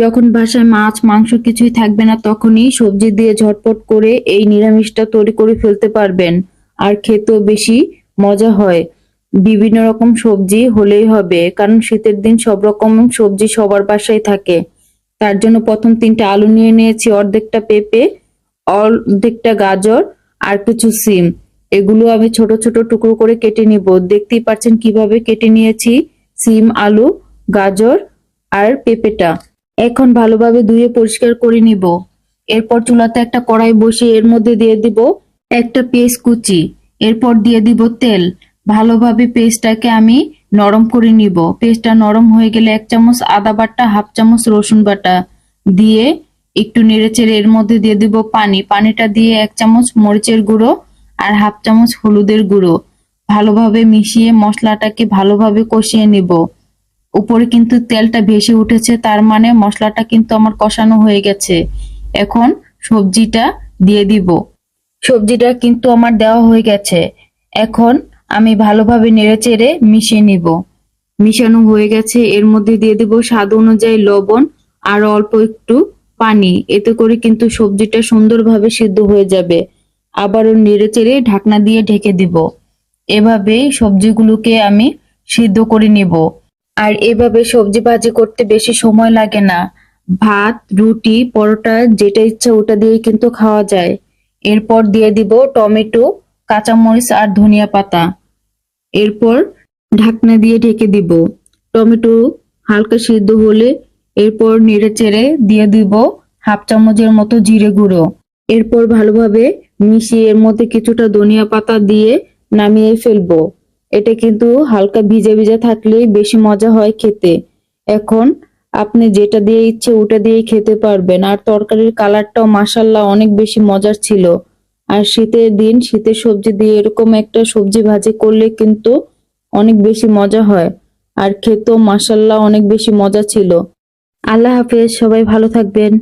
যখন বাসায় মাছ, মাংস কিছুই থাকবে না, তখনই সবজি দিয়ে ঝটপট করে এই নিরামিষটা তৈরি করে ফেলতে পারবেন। আর খেতেও বেশি মজা হয়। বিভিন্ন রকম সবজি হলেই হবে, কারণ শীতের দিন সব রকম সবজি সবার বাসায় থাকে। তার জন্য প্রথম তিনটা আলু নিয়ে নিয়েছি, অর্ধেকটা পেঁপে, অর্ধেকটা গাজর আর কিছু সিম। এগুলো আমি ছোট ছোট টুকরো করে কেটে নিব। দেখতেই পাচ্ছেন কীভাবে কেটে নিয়েছি, সিম, আলু, গাজর আর পেঁপেটা। এখন ভালোভাবে ধুয়ে পরিষ্কার করে নিব। এরপর চুলাতে একটা কড়াই বসিয়ে এর মধ্যে দিয়ে দিব একটা পেস্ট কুচি। এরপর দিয়ে দিব তেল। ভালোভাবে পেস্টটাকে আমি নরম করে নিব। পেস্টটা নরম হয়ে গেলে এক চামচ আদা বাটা, হাফ চামচ রসুন বাটা দিয়ে একটু নেড়েচেড়ে এর মধ্যে দিয়ে দিব পানি। পানিটা দিয়ে এক চামচ মরিচের গুঁড়ো আর হাফ চামচ হলুদের গুঁড়ো। ভালোভাবে মিশিয়ে মশলাটাকে ভালোভাবে কষিয়ে নিব। উপরে কিন্তু তেলটা ভেসে উঠেছে, তার মানে মশলাটা কিন্তু আমার কষানো হয়ে গেছে। এখন সবজিটা দিয়ে দিব। সবজিটা কিন্তু আমার দেওয়া হয়ে গেছে। এখন আমি ভালোভাবে নেড়ে চেড়ে মিশিয়ে নিব। মিশানো হয়ে গেছে। এর মধ্যে দিয়ে দিব স্বাদ অনুযায়ী লবণ আর অল্প একটু পানি। এতে করে কিন্তু সবজিটা সুন্দরভাবে সিদ্ধ হয়ে যাবে। আবারও নেড়ে চেড়ে ঢাকনা দিয়ে ঢেকে দিব। এভাবে সবজিগুলোকে আমি সিদ্ধ করে নিব। আর এভাবে সবজি ভাজি করতে বেশি সময় লাগে না। ভাত, রুটি, পরোটা, যেটা ইচ্ছা ওটা দিয়ে কিন্তু খাওয়া যায়। এরপর দিয়ে দিব টমেটো, কাঁচামরিচ আর ধনিয়া পাতা। এরপর ঢাকনা দিয়ে ঢেকে দিব। টমেটো হালকা সিদ্ধ হলে এরপর নেড়ে চেড়ে দিয়ে দিব হাফ চামচের মতো জিরে গুঁড়ো। এরপর ভালোভাবে মিশিয়ে এর মধ্যে কিছুটা ধনিয়া পাতা দিয়ে নামিয়ে ফেলব। এটা কিন্তু হালকা ভিজে ভিজে থাকলেই বেশি মজা হয় খেতে। এখন আপনি যেটা দিয়ে ইচ্ছে ওটা দিয়ে খেতে পারবেন। আর তরকারির কালারটাও মাসাল্লাহ অনেক বেশি মজার ছিল। আর শীতের দিন শীতের সবজি দিয়ে এরকম একটা সবজি ভাজি করলে কিন্তু অনেক বেশি মজা হয়। আর খেতেও মাসাল্লাহ অনেক বেশি মজা ছিল। আল্লাহ হাফেজ, সবাই ভালো থাকবেন।